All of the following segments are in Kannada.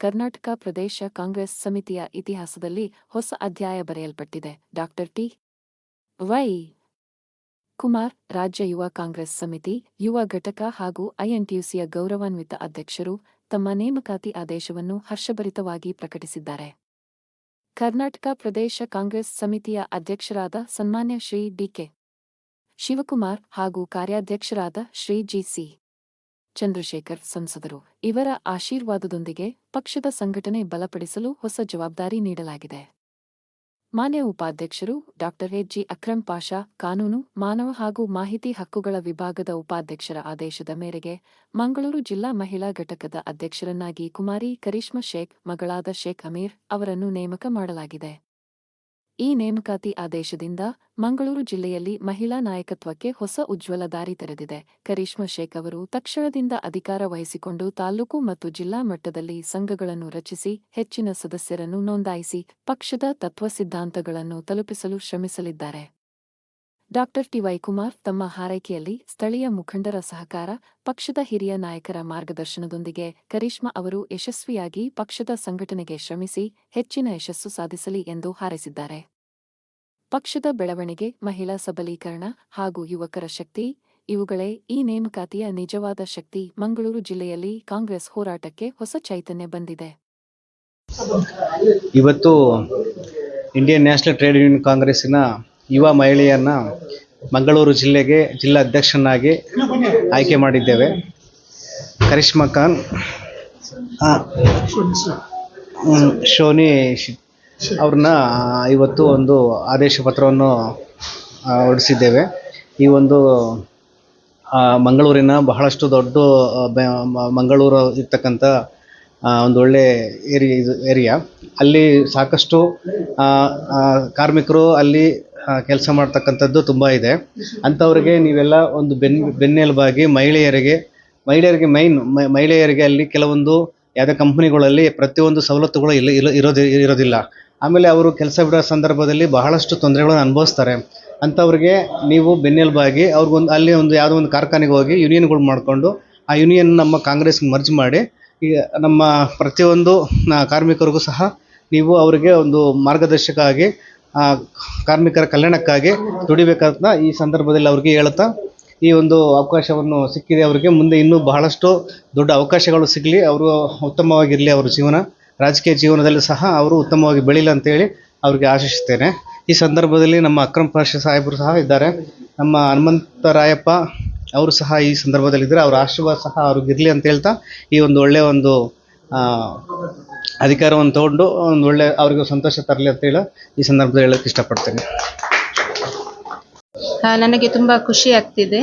ಕರ್ನಾಟಕ ಪ್ರದೇಶ ಕಾಂಗ್ರೆಸ್ ಸಮಿತಿಯ ಇತಿಹಾಸದಲ್ಲಿ ಹೊಸ ಅಧ್ಯಾಯ ಬರೆಯಲ್ಪಟ್ಟಿದೆ. Doctor T. ವೈ. ಕುಮಾರ್, ರಾಜ್ಯ ಯುವ ಕಾಂಗ್ರೆಸ್ ಸಮಿತಿ, ಯುವ ಘಟಕ ಹಾಗೂ ಐಎನ್ಟಿಯುಸಿಯ ಗೌರವಾನ್ವಿತ ಅಧ್ಯಕ್ಷರು ತಮ್ಮ ನೇಮಕಾತಿ ಆದೇಶವನ್ನು ಹರ್ಷಭರಿತವಾಗಿ ಪ್ರಕಟಿಸಿದ್ದಾರೆ. ಕರ್ನಾಟಕ ಪ್ರದೇಶ ಕಾಂಗ್ರೆಸ್ ಸಮಿತಿಯ ಅಧ್ಯಕ್ಷರಾದ ಸನ್ಮಾನ್ಯ ಶ್ರೀ ಡಿಕೆ ಶಿವಕುಮಾರ್ ಹಾಗೂ ಕಾರ್ಯಾಧ್ಯಕ್ಷರಾದ ಶ್ರೀ ಜಿಸಿ ಚಂದ್ರಶೇಖರ್ ಸಂಸದರು. ಇವರ ಆಶೀರ್ವಾದದೊಂದಿಗೆ ಪಕ್ಷದ ಸಂಘಟನೆ ಬಲಪಡಿಸಲು ಹೊಸ ಜವಾಬ್ದಾರಿ ನೀಡಲಾಗಿದೆ. ಮಾನ್ಯ ಉಪಾಧ್ಯಕ್ಷರು ಡಾ. ಜಿ. ಅಕ್ರಮ್ ಪಾಷಾ, ಕಾನೂನು, ಮಾನವ ಹಾಗೂ ಮಾಹಿತಿ ಹಕ್ಕುಗಳ ವಿಭಾಗದ ಉಪಾಧ್ಯಕ್ಷರ ಆದೇಶದ ಮೇರೆಗೆ ಮಂಗಳೂರು ಜಿಲ್ಲಾ ಮಹಿಳಾ ಘಟಕದ ಅಧ್ಯಕ್ಷರನ್ನಾಗಿ ಕುಮಾರಿ ಕರಿಷ್ಮಾ ಶೇಖ್, ಮಗಳಾದ ಶೇಖ್ ಅಮೀರ್ ಅವರನ್ನು ನೇಮಕ ಮಾಡಲಾಗಿದೆ. ಈ ನೇಮಕಾತಿ ಆದೇಶದಿಂದ ಮಂಗಳೂರು ಜಿಲ್ಲೆಯಲ್ಲಿ ಮಹಿಳಾ ನಾಯಕತ್ವಕ್ಕೆ ಹೊಸ ಉಜ್ವಲ ದಾರಿ ತೆರೆದಿದೆ. ಕರಿಷ್ಮಾ ಶೇಖ್ ಅವರು ತಕ್ಷಣದಿಂದ ಅಧಿಕಾರ ವಹಿಸಿಕೊಂಡು ತಾಲೂಕು ಮತ್ತು ಜಿಲ್ಲಾ ಮಟ್ಟದಲ್ಲಿ ಸಂಘಗಳನ್ನು ರಚಿಸಿ, ಹೆಚ್ಚಿನ ಸದಸ್ಯರನ್ನು ನೋಂದಾಯಿಸಿ, ಪಕ್ಷದ ತತ್ವ ಸಿದ್ಧಾಂತಗಳನ್ನು ತಲುಪಿಸಲು ಶ್ರಮಿಸಲಿದ್ದಾರೆ. ಡಾಕ್ಟರ್ ಟಿವೈಕುಮಾರ್ ತಮ್ಮ ಹಾರೈಕೆಯಲ್ಲಿ ಸ್ಥಳೀಯ ಮುಖಂಡರ ಸಹಕಾರ, ಪಕ್ಷದ ಹಿರಿಯ ನಾಯಕರ ಮಾರ್ಗದರ್ಶನದೊಂದಿಗೆ ಕರಿಷ್ಮಾ ಅವರು ಯಶಸ್ವಿಯಾಗಿ ಪಕ್ಷದ ಸಂಘಟನೆಗೆ ಶ್ರಮಿಸಿ ಹೆಚ್ಚಿನ ಯಶಸ್ಸು ಸಾಧಿಸಲಿ ಎಂದು ಹಾರೈಸಿದ್ದಾರೆ. ಪಕ್ಷದ ಬೆಳವಣಿಗೆ, ಮಹಿಳಾ ಸಬಲೀಕರಣ ಹಾಗೂ ಯುವಕರ ಶಕ್ತಿ, ಇವುಗಳೇ ಈ ನೇಮಕಾತಿಯ ನಿಜವಾದ ಶಕ್ತಿ. ಮಂಗಳೂರು ಜಿಲ್ಲೆಯಲ್ಲಿ ಕಾಂಗ್ರೆಸ್ ಹೋರಾಟಕ್ಕೆ ಹೊಸ ಚೈತನ್ಯ ಬಂದಿದೆ. ಇವತ್ತು ಇಂಡಿಯನ್ ನ್ಯಾಷನಲ್ ಟ್ರೇಡ್ ಯೂನಿಯನ್ ಕಾಂಗ್ರೆಸ್ಸಿನ ಯುವ ಮಹಿಳೆಯನ್ನು ಮಂಗಳೂರು ಜಿಲ್ಲೆಗೆ ಜಿಲ್ಲಾ ಅಧ್ಯಕ್ಷನಾಗಿ ಆಯ್ಕೆ ಮಾಡಿದ್ದೇವೆ. ಕರಿಷ್ಮಾ ಖಾನ್ ಶೋನಿ ಅವ್ರನ್ನ ಇವತ್ತು ಒಂದು ಆದೇಶ ಪತ್ರವನ್ನು ಹೊರಡಿಸಿದ್ದೇವೆ. ಈ ಒಂದು ಮಂಗಳೂರಿನ ಬಹಳಷ್ಟು ದೊಡ್ಡ ಮಂಗಳೂರು ಇರ್ತಕ್ಕಂಥ ಒಂದು ಒಳ್ಳೆ ಏರಿಯಾ ಇದು ಏರಿಯಾ. ಅಲ್ಲಿ ಸಾಕಷ್ಟು ಕಾರ್ಮಿಕರು ಅಲ್ಲಿ ಕೆಲಸ ಮಾಡ್ತಕ್ಕಂಥದ್ದು ತುಂಬ ಇದೆ. ಅಂಥವ್ರಿಗೆ ನೀವೆಲ್ಲ ಒಂದು ಬೆನ್, ಬೆನ್ನೆಲುಬಾಗಿ ಮಹಿಳೆಯರಿಗೆ ಮಹಿಳೆಯರಿಗೆ ಮೈನ್ ಮಹಿಳೆಯರಿಗೆ ಅಲ್ಲಿ ಕೆಲವೊಂದು ಯಾವುದೇ ಕಂಪ್ನಿಗಳಲ್ಲಿ ಪ್ರತಿಯೊಂದು ಸವಲತ್ತುಗಳು ಇಲ್ಲಿ, ಇಲ್ಲ, ಇರೋದಿ, ಇರೋದಿಲ್ಲ. ಆಮೇಲೆ ಅವರು ಕೆಲಸ ಬಿಡೋ ಸಂದರ್ಭದಲ್ಲಿ ಬಹಳಷ್ಟು ತೊಂದರೆಗಳನ್ನು ಅನುಭವಿಸ್ತಾರೆ. ಅಂಥವ್ರಿಗೆ ನೀವು ಬೆನ್ನೆಲುಬಾಗಿ ಅವ್ರಿಗೊಂದು, ಅಲ್ಲಿ ಒಂದು ಯಾವುದೋ ಒಂದು ಕಾರ್ಖಾನೆಗೆ ಹೋಗಿ ಯೂನಿಯನ್ಗಳು ಮಾಡಿಕೊಂಡು ಆ ಯೂನಿಯನ್ ನಮ್ಮ ಕಾಂಗ್ರೆಸ್ಗೆ ಮರ್ಜ್ ಮಾಡಿ ಈ ನಮ್ಮ ಪ್ರತಿಯೊಂದು ಕಾರ್ಮಿಕರಿಗೂ ಸಹ ನೀವು ಅವರಿಗೆ ಒಂದು ಮಾರ್ಗದರ್ಶಕ ಆಗಿ ಕಾರ್ಮಿಕರ ಕಲ್ಯಾಣಕ್ಕಾಗಿ ದುಡಿಬೇಕಂತ ಈ ಸಂದರ್ಭದಲ್ಲಿ ಅವ್ರಿಗೆ ಹೇಳ್ತಾ ಈ ಒಂದು ಅವಕಾಶವನ್ನು ಸಿಕ್ಕಿದೆ ಅವರಿಗೆ, ಮುಂದೆ ಇನ್ನೂ ಬಹಳಷ್ಟು ದೊಡ್ಡ ಅವಕಾಶಗಳು ಸಿಗಲಿ, ಅವರು ಉತ್ತಮವಾಗಿರಲಿ ಅವರ ಜೀವನ, ರಾಜಕೀಯ ಜೀವನದಲ್ಲಿ ಸಹ ಅವರು ಉತ್ತಮವಾಗಿ ಬೆಳೀಲಿ ಅಂತೇಳಿ ಅವ್ರಿಗೆ ಆಶಿಸ್ತೇನೆ ಈ ಸಂದರ್ಭದಲ್ಲಿ ನಮ್ಮ ಅಕ್ರಮ್ ಪಾಷ ಸಾಹೇಬರು ಸಹ ಇದ್ದಾರೆ. ನಮ್ಮ ಹನುಮಂತರಾಯಪ್ಪ ಅವರು ಸಹ ಈ ಸಂದರ್ಭದಲ್ಲಿದ್ದರೆ. ಅವರ ಆಶೀರ್ವಾದ ಸಹ ಅವ್ರಿಗೆ ಇರಲಿ ಅಂತ ಹೇಳ್ತಾ, ಈ ಒಂದು ಒಳ್ಳೆಯ ಒಂದು ಅಧಿಕಾರವನ್ನು ತಗೊಂಡು ಒಂದು ಒಳ್ಳೆ ಅವರಿಗೆ ಸಂತೋಷ ತರಲಿ ಅಂತ ಹೇಳಿ ಈ ಸಂದರ್ಭದಲ್ಲಿ ಹೇಳಕ್ಕೆ ಇಷ್ಟಪಡ್ತೇನೆ. ನನಗೆ ತುಂಬ ಖುಷಿ ಆಗ್ತಿದೆ.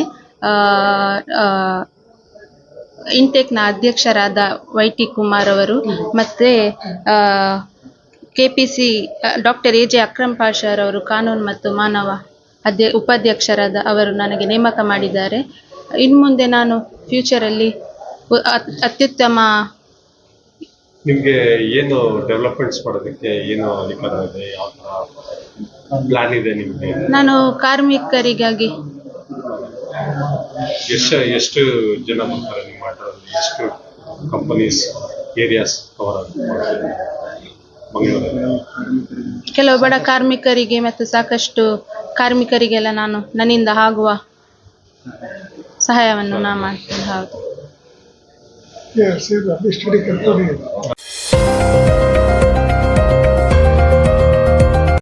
ಇಂಟೆಕ್ನ ಅಧ್ಯಕ್ಷರಾದ ವೈ ಟಿ ಕುಮಾರ್ ಅವರು ಮತ್ತು K P C doctor A J Akram ಪಾಷಾರವರು ಕಾನೂನು ಮತ್ತು ಮಾನವ ಅಧ್ಯ ಉಪಾಧ್ಯಕ್ಷರಾದ ಅವರು ನನಗೆ ನೇಮಕ ಮಾಡಿದ್ದಾರೆ. ಇನ್ನು ಮುಂದೆ ನಾನು ಫ್ಯೂಚರಲ್ಲಿ ಅತ್ಯುತ್ತಮ ನಿಮ್ಗೆ ಏನು ಡೆವಲಪ್ಮೆಂಟ್ಸ್ ಮಾಡೋದಕ್ಕೆ ಏನು ಅಧಿಕಾರ ಇದೆ? ಯಾವ ತರ ಪ್ಲಾನ್ ಇದೆ ನಿಮ್ಗೆ? ನಾನು ಕಾರ್ಮಿಕರಿಗಾಗಿ. ಎಷ್ಟು ಎಷ್ಟು ಜನ ಬರ್ತಾರೆ ನಿಮ್ಮ ಆಟೋದಲ್ಲಿ? ಎಷ್ಟು ಕಂಪನೀಸ್ ಏರಿಯಾಸ್ ಕವರ್ ಮಂಗಳೂರಲ್ಲಿ? ಕೆಲವು ಬಡ ಕಾರ್ಮಿಕರಿಗೆ ಮತ್ತು ಸಾಕಷ್ಟು ಕಾರ್ಮಿಕರಿಗೆಲ್ಲ ನಾನು ನನ್ನಿಂದ ಆಗುವ ಸಹಾಯವನ್ನು ನಾನು ಮಾಡ್ತೇನೆ. ಹೌದು. Yes.